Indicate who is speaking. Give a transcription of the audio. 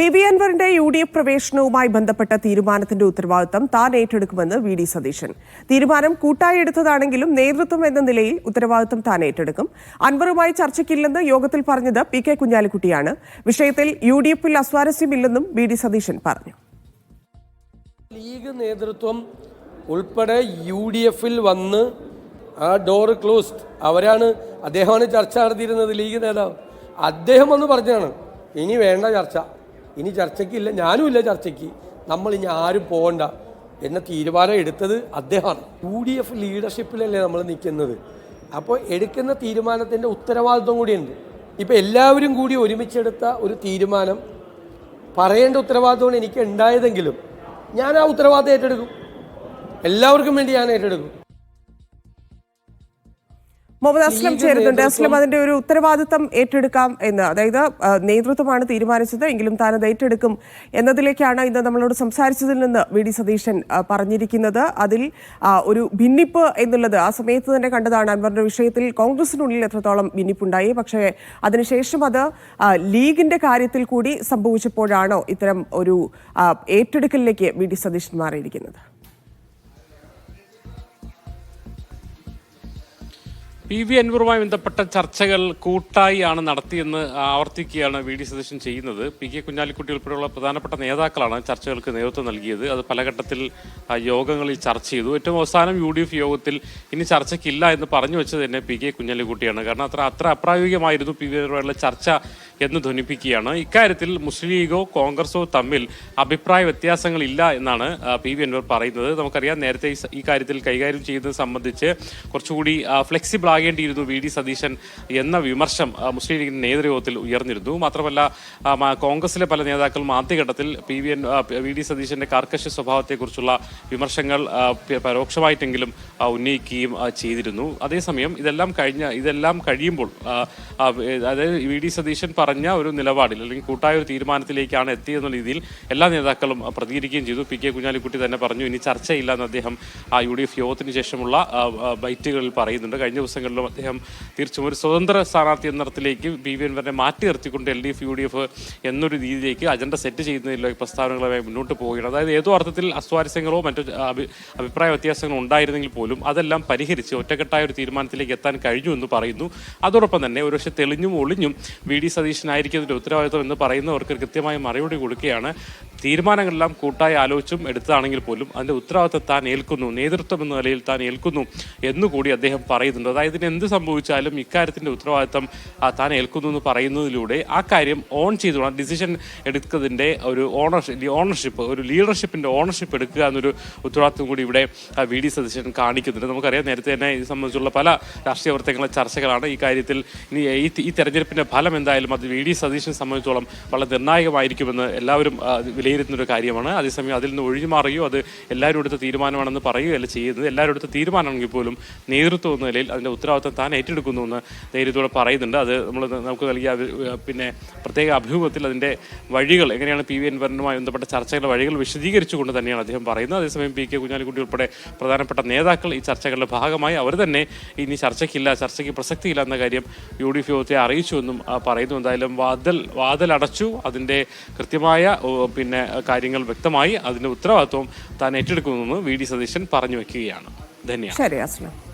Speaker 1: P V അൻവറിന്റെ U D F പ്രവേശനവുമായി ബന്ധപ്പെട്ട തീരുമാനത്തിന്റെ ഉത്തരവാദിത്തം താൻ ഏറ്റെടുക്കുമെന്ന് വി ഡി സതീശൻ. തീരുമാനം കൂട്ടായി എടുത്തതാണെങ്കിലും നേതൃത്വം എന്ന നിലയിൽ ഉത്തരവാദിത്തം താൻ ഏറ്റെടുക്കും. അൻവറുമായി ചർച്ചയ്ക്കില്ലെന്ന് യോഗത്തിൽ പറഞ്ഞത് പി കെ കുഞ്ഞാലിക്കുട്ടിയാണ്. വിഷയത്തിൽ യു ഡി എഫിൽ അസ്വാരസ്യമില്ലെന്നും വി ഡി സതീശൻ പറഞ്ഞു.
Speaker 2: ലീഗ് നേതൃത്വം ഉൾപ്പെടെ യു ഡി എഫിൽ വന്ന് ആ ഡോർ ക്ലോസ്ഡ് അവരാണ് അദ്ദേഹമാണ് ചർച്ച നടത്തിയിരുന്നത് ലീഗ് നേതാവ്. അദ്ദേഹം വന്ന് പറഞ്ഞാണ് ഇനി വേണ്ട ചർച്ച. ഇനി ചർച്ചയ്ക്കില്ല. ഞാനും ഇല്ല ചർച്ചയ്ക്ക്. നമ്മൾ ഇനി ആരും പോകണ്ട എന്ന തീരുമാനം എടുത്തത് അദ്ദേഹമാണ്. യു ഡി എഫ് ലീഡർഷിപ്പിലല്ലേ നമ്മൾ നിൽക്കുന്നത്. അപ്പോൾ എടുക്കുന്ന തീരുമാനത്തിന്റെ ഉത്തരവാദിത്വം കൂടിയുണ്ട്. ഇപ്പോൾ എല്ലാവരും കൂടി ഒരുമിച്ചെടുത്ത ഒരു തീരുമാനം പറയേണ്ട ഉത്തരവാദിത്വമാണ് എനിക്ക് ഉണ്ടായതെങ്കിലും ഞാൻ ആ ഉത്തരവാദിത്തം ഏറ്റെടുക്കും. എല്ലാവർക്കും വേണ്ടി ഞാൻ ഏറ്റെടുക്കും.
Speaker 1: മുഹമ്മദ് അസ്ലം ചേരുന്നുണ്ട്. അസ്ലം അതിന്റെ ഒരു ഉത്തരവാദിത്തം ഏറ്റെടുക്കാം എന്ന്. അതായത് നേതൃത്വമാണ് തീരുമാനിച്ചത് എങ്കിലും താൻ അത് ഏറ്റെടുക്കും എന്നതിലേക്കാണ് ഇന്ന് നമ്മളോട് സംസാരിച്ചതിൽ നിന്ന് വി ഡി സതീശൻ പറഞ്ഞിരിക്കുന്നത്. അതിൽ ഒരു ഭിന്നിപ്പ് എന്നുള്ളത് ആ സമയത്ത് തന്നെ കണ്ടതാണ്. അൻവറിന്റെ വിഷയത്തിൽ കോൺഗ്രസിനുള്ളിൽ എത്രത്തോളം ഭിന്നിപ്പുണ്ടായി. പക്ഷേ അതിനുശേഷം അത് ലീഗിന്റെ കാര്യത്തിൽ കൂടി സംഭവിച്ചപ്പോഴാണോ ഇത്തരം ഒരു ഏറ്റെടുക്കലിലേക്ക് വി ഡി സതീശൻ മാറിയിരിക്കുന്നത്?
Speaker 3: പി വി അൻവറുമായി ബന്ധപ്പെട്ട ചർച്ചകൾ കൂട്ടായിയാണ് നടത്തിയെന്ന് ആവർത്തിക്കുകയാണ് വി ഡി സതീശൻ ചെയ്യുന്നത്. പി കെ കുഞ്ഞാലിക്കുട്ടി ഉൾപ്പെടെയുള്ള പ്രധാനപ്പെട്ട നേതാക്കളാണ് ചർച്ചകൾക്ക് നേതൃത്വം നൽകിയത്. അത് പല ഘട്ടത്തിൽ യോഗങ്ങളിൽ ചർച്ച ചെയ്തു. ഏറ്റവും അവസാനം യു ഡി എഫ് യോഗത്തിൽ ഇനി ചർച്ചയ്ക്കില്ല എന്ന് പറഞ്ഞു വെച്ചത് തന്നെ പി കെ കുഞ്ഞാലിക്കുട്ടിയാണ്. കാരണം അത്ര അത്ര അപ്രായോഗികമായിരുന്നു പി വി അൻവറുമായുള്ള ചർച്ച എന്ന് ധ്വനിപ്പിക്കുകയാണ്. ഇക്കാര്യത്തിൽ മുസ്ലിം ലീഗോ കോൺഗ്രസോ തമ്മിൽ അഭിപ്രായ വ്യത്യാസങ്ങളില്ല എന്നാണ് പി. വി. അൻവർ പറയുന്നത്. നമുക്കറിയാം നേരത്തെ ഈ കാര്യത്തിൽ കൈകാര്യം ചെയ്യുന്നത് സംബന്ധിച്ച് കുറച്ചുകൂടി ഫ്ലെക്സിബിൾ ആകേണ്ടിയിരുന്നു വി. ഡി. സതീശൻ എന്ന വിമർശം മുസ്ലിം ലീഗിന്റെ നേതൃയോഗത്തിൽ ഉയർന്നിരുന്നു. മാത്രമല്ല കോൺഗ്രസിലെ പല നേതാക്കളും ആദ്യഘട്ടത്തിൽ P. V. And V. D. സതീശന്റെ കാർക്കശ സ്വഭാവത്തെക്കുറിച്ചുള്ള വിമർശങ്ങൾ പരോക്ഷമായിട്ടെങ്കിലും ഉന്നയിക്കുകയും ചെയ്തിരുന്നു. അതേസമയം ഇതെല്ലാം കഴിഞ്ഞ ഇതെല്ലാം കഴിയുമ്പോൾ അതായത് വി. ഡി. സതീശൻ പറഞ്ഞ ഒരു നിലപാടിൽ അല്ലെങ്കിൽ കൂട്ടായ ഒരു തീരുമാനത്തിലേക്കാണ് എത്തിയെന്ന രീതിയിൽ എല്ലാ നേതാക്കളും പ്രതികരിക്കുകയും ചെയ്തു. പി കെ കുഞ്ഞാലിക്കുട്ടി തന്നെ പറഞ്ഞു ഇനി ചർച്ചയില്ല എന്ന് അദ്ദേഹം ആ യു ഡി എഫ് യോഗത്തിന് ശേഷമുള്ള ബൈറ്റുകളിൽ പറയുന്നുണ്ട്. കഴിഞ്ഞ ദിവസങ്ങളിലും അദ്ദേഹം തീർച്ചയായും ഒരു സ്വതന്ത്ര സ്ഥാനാർത്ഥി എന്ന തരത്തിലേക്ക് പി വി എൻവറിനെ മാറ്റി നിർത്തിക്കൊണ്ട് L D F U D F എന്നൊരു രീതിയിലേക്ക് അജണ്ട സെറ്റ് ചെയ്യുന്നതിലേക്ക് പ്രസ്താവനകളുമായി മുന്നോട്ട് പോവുകയാണ്. അതായത് ഏതോ അർത്ഥത്തിൽ അസ്വാരസ്യങ്ങളോ മറ്റു അഭി- അഭിപ്രായ വ്യത്യാസങ്ങളോ ഉണ്ടായിരുന്നെങ്കിൽ പോലും അതെല്ലാം പരിഹരിച്ച് ഒറ്റക്കെട്ടായ ഒരു തീരുമാനത്തിലേക്ക് എത്താൻ കഴിഞ്ഞു എന്ന് പറയുന്നു. അതോടൊപ്പം തന്നെ ഒരുപക്ഷെ തെളിഞ്ഞും ഒളിഞ്ഞും വി ഡി സതീശനായിരിക്കുന്നതിന്റെ ഉത്തരവാദിത്വം എന്ന് പറയുന്നവർക്ക് കൃത്യമായ മറുപടി കൊടുക്കുകയാണ്. തീരുമാനങ്ങളെല്ലാം കൂട്ടായി ആലോചിച്ചും എടുത്തതാണെങ്കിൽ പോലും അതിന്റെ ഉത്തരവാദിത്തം താൻ ഏൽക്കുന്നു നേതൃത്വം എന്ന നിലയിൽ താൻ ഏൽക്കുന്നു എന്നുകൂടി അദ്ദേഹം പറയുന്നുണ്ട്. അതായത് ഇതിന് എന്ത് സംഭവിച്ചാലും ഇക്കാര്യത്തിന്റെ ഉത്തരവാദിത്തം താൻ ഏൽക്കുന്നു എന്ന് പറയുന്നതിലൂടെ ആ കാര്യം ഓൺ ചെയ്തുകൊണ്ട് ഡിസിഷൻ എടുക്കുന്നതിന്റെ ഒരു ഓണർഷിപ്പ് ഓണർഷിപ്പ് ഒരു ലീഡർഷിപ്പിന്റെ ഓണർഷിപ്പ് എടുക്കുക എന്നൊരു ഉത്തരവാദിത്വം കൂടി ഇവിടെ വി. ഡി. സതീശൻ കാണിക്കുന്നുണ്ട്. നമുക്കറിയാം നേരത്തെ തന്നെ ഇത് സംബന്ധിച്ചുള്ള പല രാഷ്ട്രീയ പ്രവർത്തനങ്ങളെ ചർച്ചകളാണ് ഈ കാര്യത്തിൽ ഇനി ഈ തെരഞ്ഞെടുപ്പിന്റെ ഫലം എന്തായാലും അത് വി. ഡി. സതീശനെ സംബന്ധിച്ചോളം വളരെ നിർണായകമായിരിക്കുമെന്ന് എല്ലാവരും ആ, വിലയിരുത്തുന്ന ഒരു കാര്യമാണ്. അതേസമയം അതിൽ നിന്ന് ഒഴിഞ്ഞുമാറുകയോ അത് എല്ലാവരും എടുത്ത തീരുമാനമാണെന്ന് പറയുകയോ അല്ല ചെയ്യുന്നത്. എല്ലാവരും എടുത്ത തീരുമാനമാണെങ്കിൽ പോലും നേതൃത്വം എന്ന നിലയിൽ അതിന്റെ ഉത്തരവാദിത്തം താൻ ഏറ്റെടുക്കുന്നു എന്ന് ധൈര്യത്തോടെ പറയുന്നുണ്ട്. അത് നമ്മൾ നമുക്ക് നൽകിയ പിന്നെ പ്രത്യേക അഭിമുഖത്തിൽ അതിന്റെ വഴികൾ എങ്ങനെയാണ് പി വി എൻവരനുമായി ബന്ധപ്പെട്ട ചർച്ചകളുടെ വഴികൾ വിശദീകരിച്ചുകൊണ്ട് തന്നെയാണ് അദ്ദേഹം പറയുന്നത്. അതേസമയം പി കെ കുഞ്ഞാലിക്കുട്ടി ഉൾപ്പെടെ പ്രധാനപ്പെട്ട നേതാക്കൾ ഈ ചർച്ചകളുടെ ഭാഗമായി അവർ തന്നെ ഇനി ചർച്ചയ്ക്കില്ല ചർച്ചയ്ക്ക് പ്രസക്തിയില്ല എന്ന കാര്യം യു ഡി എഫ് യോഗത്തെ അറിയിച്ചുവെന്നും പറയുന്നു. എന്തായാലും വാതിൽ വാതിൽ അടച്ചു അതിന്റെ കൃത്യമായ ഓ, കാര്യങ്ങൾ വ്യക്തമായി അതിന്റെ ഉത്തരവാദിത്വം താൻ ഏറ്റെടുക്കുമെന്ന് വി ഡി സതീശൻ പറഞ്ഞു വെക്കുകയാണ്.
Speaker 1: ധന്യവാദം